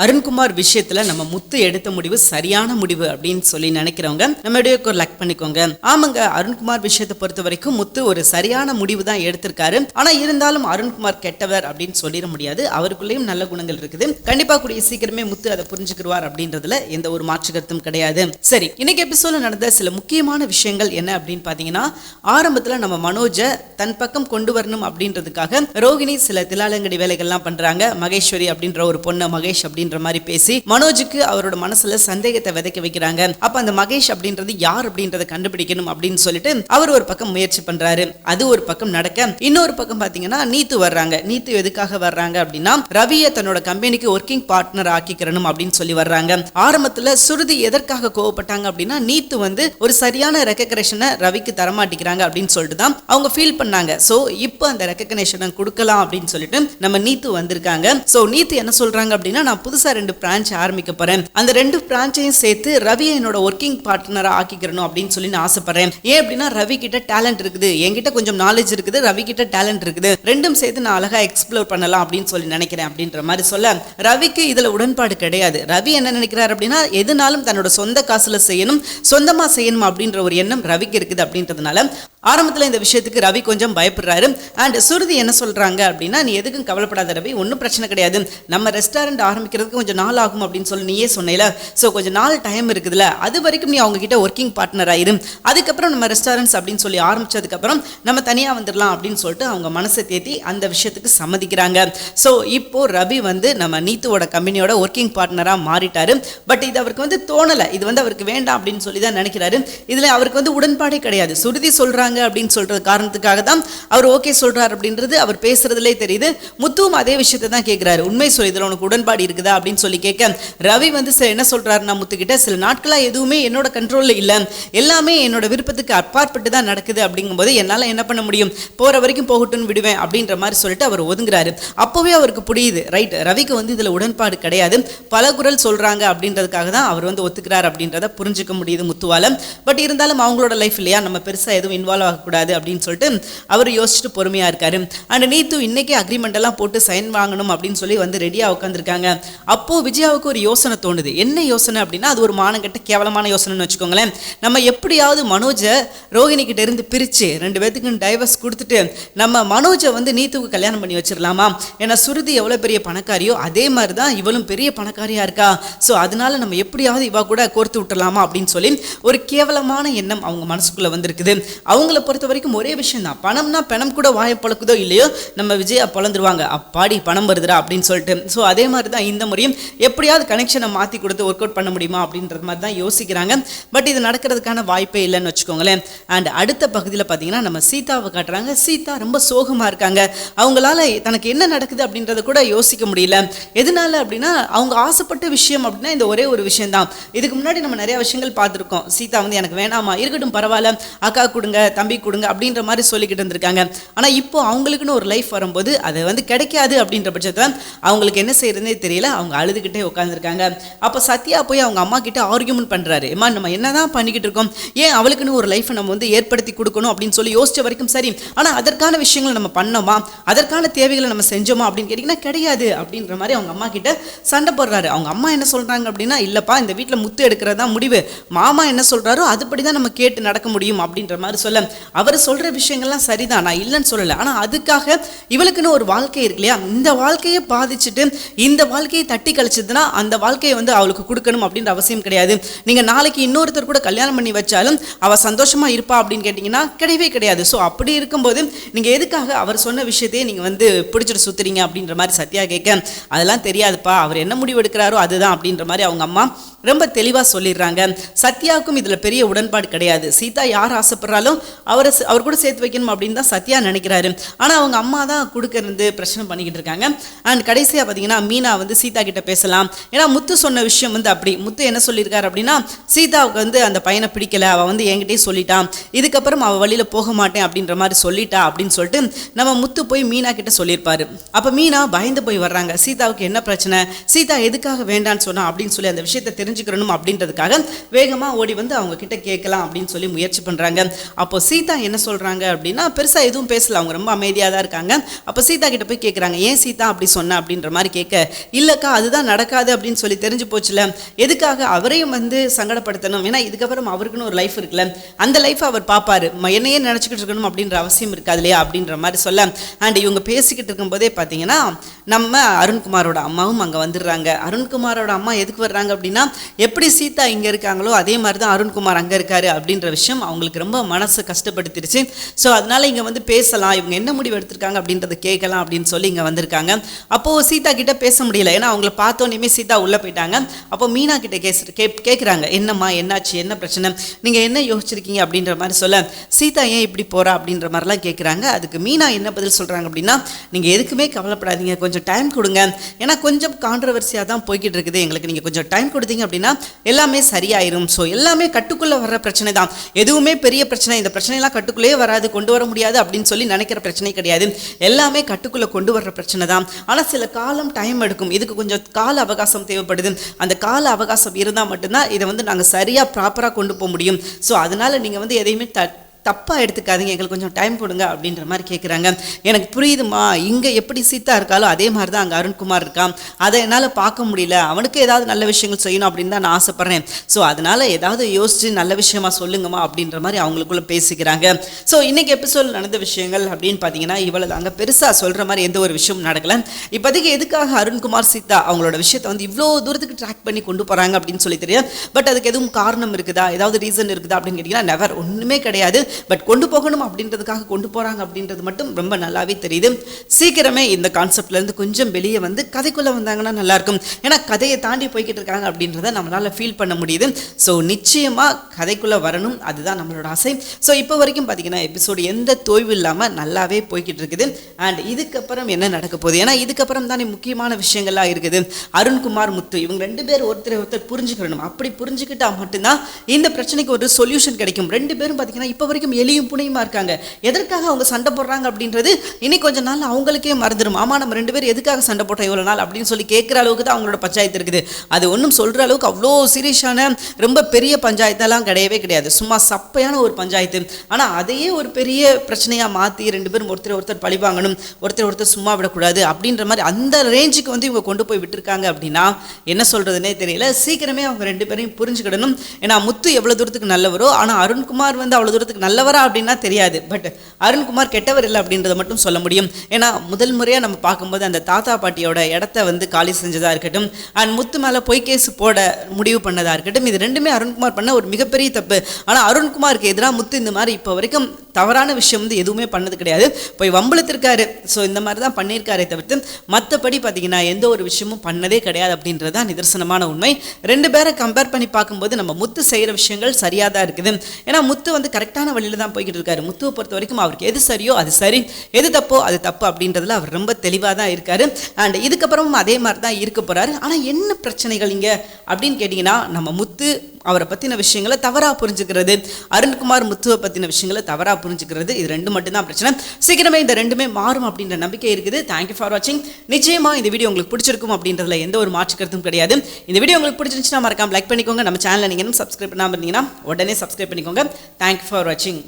அருண்குமார் விஷயத்துல நம்ம முத்து எடுத்த முடிவு சரியான முடிவு அப்படின்னு சொல்லி நினைக்கிறவங்க நம்ம வீடியோக்கு லைக் பண்ணிக்கோங்க. ஆமாங்க அருண்குமார் விஷயத்தை பொறுத்த வரைக்கும் முத்து ஒரு சரியான முடிவு தான் எடுத்திருக்காரு. ஆனா இருந்தாலும் அருண்குமார் கெட்டவர் அப்படின்னு சொல்லிட முடியாது. அவருக்குள்ளேயும் நல்ல குணங்கள் இருக்குது. கண்டிப்பா கூடிய சீக்கிரமே முத்து அதை புரிஞ்சுக்கிடுவார் அப்படின்றதுல எந்த ஒரு மாற்று கருத்தும் கிடையாது. சரி இன்னைக்கு எபிசோட நடந்த சில முக்கியமான விஷயங்கள் என்ன அப்படின்னு பாத்தீங்கன்னா ஆரம்பத்துல நம்ம மனோஜை தன் பக்கம் கொண்டு வரணும் அப்படின்றதுக்காக ரோகிணி சில திலாலங்கடி வேலைகள்லாம் பண்றாங்க. மகேஸ்வரி அப்படின்ற ஒரு பொண்ணு மகேஷ் அப்படின்ற மாதிரி பேசி மனோஜுக்கு அவரோட மனசுல சந்தேகத்தை விதைக்க வைக்கிறாங்க. அப்ப அந்த மகேஷ் அப்படின்றது யார் அப்படின்றத கண்டுபிடிக்கணும் அப்படின்னு சொல்லிட்டு அவர் ஒரு பக்கம் முயற்சி பண்றாரு. அது ஒரு பக்கம் நடக்க இன்னொரு பக்கம் பாத்தீங்கன்னா நீத்து வர்றாங்க. நீத்து எதுக்காக வர்றாங்க அப்படின்னா ரவியை தன்னோட கம்பெனிக்கு ஒர்க்கிங் பார்ட்னர் ஆக்கிக்கிறணும் அப்படின்னு சொல்லி வர்றாங்க. ஆரம்பத்துல சுருதி எதற்காக கோவப்பட்டாங்க அப்படின்னா நீத்து வந்து ஒரு சரியான ரெக்கக்ரேஷனை ரவிக்கு தரமாட்டிக்கிறாங்க அப்படின்னு சொல்லிட்டு தான் அவங்க ஃபீல் பண்ணாங்க. சோ இப்போ அந்த ரெக்கக்னேஷனை கொடுக்கலாம் அப்படின்னு சொல்லிட்டு நம்ம நீத்து வந்திருக்காங்க. சோ நீத்து என்ன சொல்றாங்க அப்படின்னா நான் புதுசாக ரெண்டு பிரான்ச் ஆரம்பிக்க போறேன். அந்த ரெண்டு பிரான்ச்சையும் சேர்த்து ரவியை என்னோட ஒர்க்கிங் பார்ட்னரா ஆக்கிக்கிறணும் அப்படின்னு சொல்லி நான் ஆசைப்படுறேன். ஏன் அப்படின்னா ரவி கிட்ட டேலண்ட் இருக்குது. என்கிட்ட கொஞ்சம் நாலேஜ் இருக்குது ரவி கிட்ட டேலண்ட் இருக்குது. ரெண்டும் சேர்த்து நான் அழகா எக்ஸ்ப்ளோர் பண்ணலாம் அப்படின்னு சொல்லி நினைக்கிறேன் அப்படின்ற மாதிரி சொல்ல ரவிக்கு இதுல உடன்பாடு கிடையாது. ரவி என்ன நினைக்கிறார் அப்படின்னா எதுனாலும் தன்னோட சொந்த காசுல செய்யணும் சொந்தமா செய்யணும் அப்படின்ற ஒரு எண்ணம் ரவிக்கு இருக்குது அப்படின்றதுனால ஆரம்பத்தில் இந்த விஷயத்துக்கு ரவி கொஞ்சம் பயப்படுறாரு. அண்ட் சுருதி என்ன சொல்கிறாங்க அப்படின்னா நீ எதுக்கும் கவலைப்படாத ரவி ஒன்றும் பிரச்சனை கிடையாது. நம்ம ரெஸ்டாரண்ட் ஆரம்பிக்கிறதுக்கு கொஞ்சம் நாள் ஆகும் அப்படின்னு சொல்லி நீயே சொன்னேல. ஸோ கொஞ்சம் நாள் டைம் இருக்குதுல்ல அது வரைக்கும் நீ அவங்க கிட்ட ஒர்க்கிங் பார்ட்னர் ஆயிரும் அதுக்கப்புறம் நம்ம ரெஸ்டாரண்ட்ஸ் அப்படின்னு சொல்லி ஆரம்பிச்சதுக்கப்புறம் நம்ம தனியாக வந்துடலாம் அப்படின்னு சொல்லிட்டு அவங்க மனசை தேத்தி அந்த விஷயத்துக்கு சம்மதிக்கிறாங்க. ஸோ இப்போது ரவி வந்து நம்ம நீத்துவோட கம்பெனியோட ஒர்க்கிங் பார்ட்னராக மாறிட்டார். பட் இது அவருக்கு வந்து தோணலை. இது வந்து அவருக்கு வேண்டாம் அப்படின்னு சொல்லி தான் நினைக்கிறாரு. இதில் அவருக்கு வந்து உடன்பாடே கிடையாது. சுருதி சொல்கிறாங்க அப்படின்னு சொல்கிறது காரணத்துக்காக தான் அவர் ஓகே சொல்கிறார் அப்படின்றது அவர் பேசுகிறதுலே தெரியுது. முத்துவும் அதே விஷயத்தை தான் கேட்குறாரு உண்மை சொல்லி இதில் உனக்கு உடன்பாடு இருக்குதா அப்படின்னு சொல்லி கேட்க ரவி வந்து சில என்ன சொல்கிறாருன்னா முத்துக்கிட்ட சில நாட்களாக எதுவுமே என்னோட கண்ட்ரோலில் இல்லை. எல்லாமே என்னோட விருப்பத்துக்கு அப்பாற்பட்டு தான் நடக்குது அப்படிங்கும்போது என்னால் என்ன பண்ண முடியும்? போகிற வரைக்கும் போகட்டும்னு விடுவேன் அப்படின்ற மாதிரி சொல்லிட்டு அவர் ஒதுங்குறாரு. அப்போவே அவருக்கு புரியுது. ரைட் ரவிக்கு வந்து இதில் உடன்பாடு கிடையாது. பல குரல் சொல்கிறாங்க அப்படின்றதுக்காக தான் அவர் வந்து ஒத்துக்கிறார் அப்படின்றத புரிஞ்சுக்க முடியுது முத்துவால. பட் இருந்தாலும் அவங்களோட லைஃப் இல்லையா? நம்ம பெருசாக எதுவும் இன்வால்வ் ஆகக்கூடாது அப்படின்னு சொல்லிட்டு அவர் யோசிச்சுட்டு பொறுமையாக இருக்காரு. அண்ட் நீத்து இன்னைக்கே அக்ரிமெண்ட் எல்லாம் போட்டு சைன் வாங்கணும் அப்படின்னு சொல்லி வந்து ரெடியாக உட்காந்துருக்காங்க அப்போது விஜயாவுக்கு ஒரு யோசனை தோணுது. என்ன யோசனை அப்படின்னா அது ஒரு மானங்கட்ட கேவலமான யோசனைன்னு வச்சுக்கோங்களேன். நம்ம எப்படியாவது மனோஜை ரோஹிணி கிட்ட இருந்து பிரித்து ரெண்டு பேத்துக்கும் டைவர்ஸ் கொடுத்துட்டு நம்ம மனோஜை வந்து நீத்துக்கு கல்யாணம் பண்ணி வச்சிடலாமா ஏன்னா சுருதி எவ்வளோ பெரிய பணக்காரியோ அதே மாதிரி தான் இவளும் பெரிய பணக்காரியாக இருக்கா? ஸோ அதனால நம்ம எப்படியாவது இவா கூட கோர்த்து விட்டுடலாமா அப்படின்னு சொல்லி ஒரு கேவலமான எண்ணம் அவங்க மனசுக்குள்ளே வந்திருக்குது. அவங்க அவங்கள பொறுத்த வரைக்கும் ஒரே விஷயம் தான் பணம்னா பணம் கூட வாய பழக்குதோ இல்லையோ நம்ம விஜயா பொழந்துருவாங்க அப்பாடி பணம் வருதுடா அப்படின்னு சொல்லிட்டு. ஸோ அதே மாதிரி தான் இந்த முறையும். எப்படியாவது கனெக்ஷனை மாற்றி கொடுத்து ஒர்க் அவுட் பண்ண முடியுமா அப்படின்றது மாதிரி தான் யோசிக்கிறாங்க. பட் இது நடக்கிறதுக்கான வாய்ப்பே இல்லைன்னு வச்சுக்கோங்களேன். அண்ட் அடுத்த பகுதியில் பார்த்தீங்கன்னா நம்ம சீதாவை காட்டுறாங்க. சீதா ரொம்ப சோகமாக இருக்காங்க. அவங்களால தனக்கு என்ன நடக்குது அப்படின்றத கூட யோசிக்க முடியல. எதனால அப்படின்னா அவங்க ஆசைப்பட்ட விஷயம் அப்படின்னா இந்த ஒரே ஒரு விஷயம் தான் இதுக்கு முன்னாடி நம்ம நிறைய விஷயங்கள் பார்த்துருக்கோம். சீதா வந்து எனக்கு வேணாமா இருக்கட்டும் பரவாயில்ல. அக்கா கொடுங்க தம்பி கொடுங்க அப்படின்ற மாதிரி சொல்லிக்கிட்டு இருந்திருக்காங்க. ஆனால் இப்போ அவங்களுக்குன்னு ஒரு லைஃப் வரும்போது அது வந்து கிடைக்காது அப்படின்ற பட்சத்தில் அவங்களுக்கு என்ன செய்யறதுனே தெரியல. அவங்க அழுதுகிட்டே உட்காந்துருக்காங்க அப்போ சத்யா போய் அவங்க அம்மா கிட்ட ஆர்கியூமெண்ட் பண்ணுறாரு ஏமா நம்ம என்னதான் பண்ணிக்கிட்டு இருக்கோம்? ஏன் அவளுக்குன்னு ஒரு லைஃப்பை நம்ம வந்து ஏற்படுத்தி கொடுக்கணும்? அப்படின்னு சொல்லி யோசிச்ச வரைக்கும் சரி. ஆனால் அதற்கான விஷயங்களை நம்ம பண்ணோமா? அதற்கான தேவைகளை நம்ம செஞ்சோமா அப்படின்னு கேட்டிங்கன்னா கிடையாது அப்படின்ற மாதிரி அவங்க அம்மா கிட்ட சண்டை போடுறாரு. அவங்க அம்மா என்ன சொல்கிறாங்க அப்படின்னா இல்லைப்பா இந்த வீட்டில் முத்து எடுக்கிறதா முடிவு. மாமா என்ன சொல்கிறாரோ அதுபடி தான் நம்ம கேட்டு நடக்க முடியும் அப்படின்ற மாதிரி சொல்ல அவர் சொல்கிற விஷயங்கள்லாம் சரிதான். நான் இல்லைன்னு சொல்லலை. ஆனால் அதுக்காக இவளுக்குன்னு ஒரு வாழ்க்கை இருக்கு இல்லையா? இந்த வாழ்க்கையை பாதிச்சுட்டு இந்த வாழ்க்கையை தட்டி கழிச்சதுன்னா அந்த வாழ்க்கையை வந்து அவளுக்கு கொடுக்கணும் அப்படின்ற அவசியம் கிடையாது. நீங்கள் நாளைக்கு இன்னொருத்தர் கூட கல்யாணம் பண்ணி வச்சாலும் அவள் சந்தோஷமா இருப்பா அப்படின்னு கேட்டிங்கன்னா கிடையவே கிடையாது. ஸோ அப்படி இருக்கும்போது நீங்கள் எதுக்காக அவர் சொன்ன விஷயத்தையே நீங்கள் வந்து பிடிச்சிட்டு சுத்துறீங்க அப்படின்ற மாதிரி சத்யா கேட்க அதெல்லாம் தெரியாதுப்பா. அவர் என்ன முடிவு எடுக்கிறாரோ அதுதான் அப்படின்ற மாதிரி அவங்க அம்மா ரொம்ப தெளிவாக சொல்லிடுறாங்க. சத்யாவுக்கும் இதில் பெரிய உடன்பாடு கிடையாது. சீதா யார் ஆசைப்படுறாலும் அவரை அவர் கூட சேர்த்து வைக்கணும் அப்படின்னு தான் சத்யா நினைக்கிறாரு. ஆனால் அவங்க அம்மா தான் கொடுக்கறது பிரச்சனை பண்ணிக்கிட்டு இருக்காங்க. அண்ட் கடைசியாக பார்த்தீங்கன்னா மீனா வந்து சீதா கிட்ட பேசலாம். ஏன்னா முத்து சொன்ன விஷயம் வந்து அப்படி. முத்து என்ன சொல்லியிருக்காரு அப்படின்னா சீதாவுக்கு வந்து அந்த பையனை பிடிக்கல. அவள் வந்து என்கிட்டயே சொல்லிட்டான். இதுக்கப்புறம் அவள் வழியில் போக மாட்டேன் அப்படின்ற மாதிரி சொல்லிட்டா அப்படின்னு சொல்லிட்டு நம்ம முத்து போய் மீனா கிட்ட சொல்லியிருப்பாரு. அப்போ மீனா பயந்து போய் வர்றாங்க. சீதாவுக்கு என்ன பிரச்சனை? சீதா எதுக்காக வேண்டான்னு சொன்னா அப்படின்னு சொல்லி அந்த விஷயத்தை தெரிஞ்சுக்கிறணும் அப்படின்றதுக்காக வேகமாக ஓடி வந்து அவங்க கிட்ட கேட்கலாம் அப்படின்னு சொல்லி முயற்சி பண்ணுறாங்க அப்போ சீதா என்ன சொல்றாங்க அப்படின்னா பெருசா எதுவும் பேசல அவங்க ரொம்ப அமைதியாக தான் இருக்காங்க. அப்ப சீதா கிட்ட போய் கேட்குறாங்க ஏன் சீதா அப்படி சொன்ன? அப்படின்ற மாதிரி கேட்க இல்லைக்கா அதுதான் நடக்காது அப்படின்னு சொல்லி தெரிஞ்சு போச்சுல. எதுக்காக அவரையும் வந்து சங்கடப்படுத்தணும்? ஏன்னா இதுக்கப்புறம் அவருக்குன்னு ஒரு லைஃப் இருக்குல்ல. அந்த லைஃப் அவர் பார்ப்பாரு என்னையே நினச்சிக்கிட்டு இருக்கணும் அப்படின்ற அவசியம் இருக்காது இல்லையா? அப்படின்ற மாதிரி சொல்ல. அண்ட் இவங்க பேசிக்கிட்டு இருக்கும்போதே பார்த்தீங்கன்னா நம்ம அருண்குமாரோட அம்மாவும் அங்கே வந்துடுறாங்க. அருண்குமாரோட அம்மா எதுக்கு வர்றாங்க அப்படின்னா எப்படி சீதா இங்கே இருக்காங்களோ அதே மாதிரி தான் அருண்குமார் அங்கே இருக்காரு அப்படின்ற விஷயம் அவங்களுக்கு ரொம்ப மனசு கஷ்டப்படுத்திடுச்சு. ஸோ அதனால் இங்கே வந்து பேசலாம். இவங்க என்ன முடிவு எடுத்திருக்காங்க அப்படின்றத கேட்கலாம் அப்படின்னு சொல்லி இங்கே வந்திருக்காங்க. அப்போது சீதா கிட்ட பேச முடியல. ஏன்னா அவங்கள பார்த்தோன்னே சீதா உள்ளே போயிட்டாங்க. அப்போ மீனா கிட்ட கேஸ் கே கேட்குறாங்க என்னம்மா என்னாச்சு? என்ன பிரச்சனை? நீங்கள் என்ன யோசிச்சிருக்கீங்க? அப்படின்ற மாதிரி சொல்ல சீதா ஏன் இப்படி போகிறா அப்படின்ற மாதிரிலாம் கேட்குறாங்க அதுக்கு மீனா என்ன பதில் சொல்கிறாங்க அப்படின்னா நீங்கள் எதுக்குமே கவலைப்படாதீங்க. கொஞ்சம் டைம் கொடுங்க. ஏன்னா கொஞ்சம் கான்ட்ரவர்சியாக தான் போய்கிட்டு இருக்குது. எங்களுக்கு நீங்கள் கொஞ்சம் டைம் கொடுத்தீங்க அப்படின்னா எல்லாமே சரியாயிரும். ஸோ எல்லாமே கட்டுக்குள்ளே வர்ற பிரச்சனை தான். எதுவுமே பெரிய பிரச்சனை இந்த பிரச்சனை பிரச்சனைலாம் கட்டுக்குள்ளேயே வராது கொண்டு வர முடியாது அப்படின்னு சொல்லி நினைக்கிற பிரச்சனை கிடையாது. எல்லாமே கட்டுக்குள்ளே கொண்டு வர்ற பிரச்சனை தான். ஆனால் சில காலம் டைம் எடுக்கும். இதுக்கு கொஞ்சம் கால அவகாசம் தேவைப்படுது. அந்த கால அவகாசம் இருந்தால் மட்டும்தான் இதை வந்து நாங்கள் சரியாக ப்ராப்பராக கொண்டு போக முடியும். ஸோ அதனால் நீங்கள் வந்து எதையுமே த தப்பாக எடுத்துக்காதீங்க எங்களுக்கு கொஞ்சம் டைம் கொடுங்க அப்படின்ற மாதிரி கேட்குறாங்க எனக்கு புரியுதுமா இங்கே எப்படி சீதா இருக்காலோ அதே மாதிரி தான் அங்கே அருண்குமார் இருக்கான். அதை என்னால் பார்க்க முடியல. அவனுக்கு ஏதாவது நல்ல விஷயங்கள் செய்யணும் அப்படின்னு தான் நான் ஆசைப்பட்றேன். ஸோ அதனால் ஏதாவது யோசித்து நல்ல விஷயமா சொல்லுங்கம்மா அப்படின்ற மாதிரி அவங்களுக்குள்ள பேசிக்கிறாங்க. ஸோ இன்றைக்கி எபிசோட் நடந்த விஷயங்கள் அப்படின்னு பார்த்தீங்கன்னா இவ்வளோ அங்கே பெருசாக சொல்கிற மாதிரி எந்த ஒரு விஷயமும் நடக்கலை. இப்போதைக்கு எதுக்காக அருண்குமார் சீதா அவங்களோட விஷயத்தை வந்து இவ்வளோ தூரத்துக்கு ட்ராக் பண்ணி கொண்டு போகிறாங்க அப்படின்னு சொல்லி தெரியும். பட் அதுக்கு எதுவும் காரணம் இருக்குதா? ஏதாவது ரீசன் இருக்குதா அப்படின்னு கேட்டிங்கன்னா நெவர் ஒன்றுமே கிடையாது. பட் கொண்டு போகணும் அப்படின்றதுக்காக கொண்டு போகிறாங்க அப்படின்றது மட்டும் ரொம்ப நல்லாவே தெரியுது. சீக்கிரமே இந்த கான்செப்ட்லேருந்து கொஞ்சம் வெளியே வந்து கதைக்குள்ளே வந்தாங்கன்னா நல்லாயிருக்கும். ஏன்னா கதையை தாண்டி போய்கிட்டு இருக்காங்க அப்படின்றத நம்மளால் ஃபீல் பண்ண முடியுது. ஸோ நிச்சயமாக கதைக்குள்ளே வரணும். அதுதான் நம்மளோட ஆசை. ஸோ இப்போ வரைக்கும் பார்த்தீங்கன்னா எபிசோடு எந்த தோய்வு இல்லாமல் நல்லாவே போய்கிட்டு இருக்குது. அண்ட் இதுக்கப்புறம் என்ன நடக்க போகுது? ஏன்னா இதுக்கப்புறம் தானே முக்கியமான விஷயங்கள்லாம் இருக்குது. அருண்குமார் முத்து இவங்க ரெண்டு பேர் ஒருத்தர் ஒருத்தர் புரிஞ்சுக்கணும். அப்படி புரிஞ்சுக்கிட்டா மட்டும்தான் இந்த பிரச்சனைக்கு ஒரு சொல்யூஷன் கிடைக்கும். ரெண்டு பேரும் பார்த்தீங்கன்னா இப்போ வரைக்கும் எலியும் புனையுமா இருக்காங்க? எதற்காக அவங்க சண்டை போடுறாங்க அப்படின்றது இனி கொஞ்ச நாள் அவங்களுக்கே மறந்துடும் ஆமா நம்ம ரெண்டு பேரும் எதுக்காக சண்டை போட்டோம் இவ்வளோ நாள் அப்படின்னு சொல்லி கேட்குற அளவுக்கு தான் அவங்களோட பஞ்சாயத்து இருக்குது. அது ஒன்றும் சொல்கிற அளவுக்கு அவ்வளோ சீரியஸான ரொம்ப பெரிய பஞ்சாயத்தெல்லாம் கிடையவே கிடையாது. சும்மா சப்பையான ஒரு பஞ்சாயத்து. ஆனால் அதையே ஒரு பெரிய பிரச்சனையாக மாற்றி ரெண்டு பேரும் ஒருத்தர் ஒருத்தர் பழி வாங்கணும் ஒருத்தர் ஒருத்தர் சும்மா விடக்கூடாது அப்படின்ற மாதிரி அந்த ரேஞ்சுக்கு வந்து இவங்க கொண்டு போய் விட்டுருக்காங்க அப்படின்னா என்ன சொல்கிறதுனே தெரியல. சீக்கிரமே அவங்க ரெண்டு பேரையும் புரிஞ்சுக்கிடணும். ஏன்னா முத்து எவ்வளோ தூரத்துக்கு நல்லவரோ ஆனால் அருண்குமார் வந்து அவ்வளோ தூரத்துக்கு நல்ல நல்லவரா அப்படின்னா தெரியாது. பட் அருண்குமார் கெட்டவர் இல்லை அப்படின்றத மட்டும் சொல்ல முடியும். ஏன்னா முதல் முறையாக நம்ம பார்க்கும்போது அந்த தாத்தா பாட்டியோட இடத்த வந்து காலி செஞ்சதாக இருக்கட்டும் அண்ட் முத்து மேலே பொய் கேஸ் போட முடிவு பண்ணதாக இருக்கட்டும் இது ரெண்டுமே அருண்குமார் பண்ண ஒரு மிகப்பெரிய தப்பு. ஆனால் அருண்குமாருக்கு எதிராக முத்து இந்த மாதிரி இப்போ வரைக்கும் தவறான விஷயம் வந்து எதுவுமே பண்ணது கிடையாது. போய் வம்பளத்திருக்காரு. ஸோ இந்த மாதிரி தான் பண்ணியிருக்காரே தவிர்த்து மற்றபடி பார்த்தீங்கன்னா எந்த ஒரு விஷயமும் பண்ணதே கிடையாது அப்படின்றது தான் நிதர்சனமான உண்மை. ரெண்டு பேரை கம்பேர் பண்ணி பார்க்கும்போது நம்ம முத்து செய்கிற விஷயங்கள் சரியாக தான் இருக்குது. ஏன்னா முத்து வந்து கரெக்டான வழியில் தான் போய்கிட்டு இருக்காரு. முத்துவை பொறுத்த வரைக்கும் அவருக்கு எது சரியோ அது சரி. எது தப்போ அது தப்பு அப்படின்றதுல அவர் ரொம்ப தெளிவாக தான் இருக்கார். அண்ட் இதுக்கப்புறமும் அதே மாதிரி தான் இருக்க போகிறாரு ஆனால் என்ன பிரச்சனைகள் இங்கே? அப்படின்னு கேட்டிங்கன்னா நம்ம முத்து அவரை பற்றின விஷயங்களை தவறாக புரிஞ்சுக்கிறது அருண்குமார் முத்துவை பற்றின விஷயங்களை தவறாக புரிஞ்சுக்கிறது. இது ரெண்டு மட்டும்தான் பிரச்சனை. சீக்கிரமே இந்த ரெண்டுமே மாறும் அப்படின்ற நம்பிக்கை இருக்குது. தேங்க்யூ ஃபார் வாட்சிங் நிச்சயமாக இந்த வீடியோ உங்களுக்கு பிடிச்சிருக்கும் அப்படின்றதுல எந்த ஒரு மாற்று கருத்தும் கிடையாது. இந்த வீடியோ உங்களுக்கு பிடிச்சிருந்துச்சுன்னா மறக்காம லைக் பண்ணிக்கோங்க. நம்ம சேனலை நீங்கள் சப்ஸ்கிரைப் பண்ணாமல் இருந்தீங்கன்னா உடனே சப்ஸ்கிரைப் பண்ணிக்கோங்க. தேங்க்யூ ஃபார் வாட்சிங்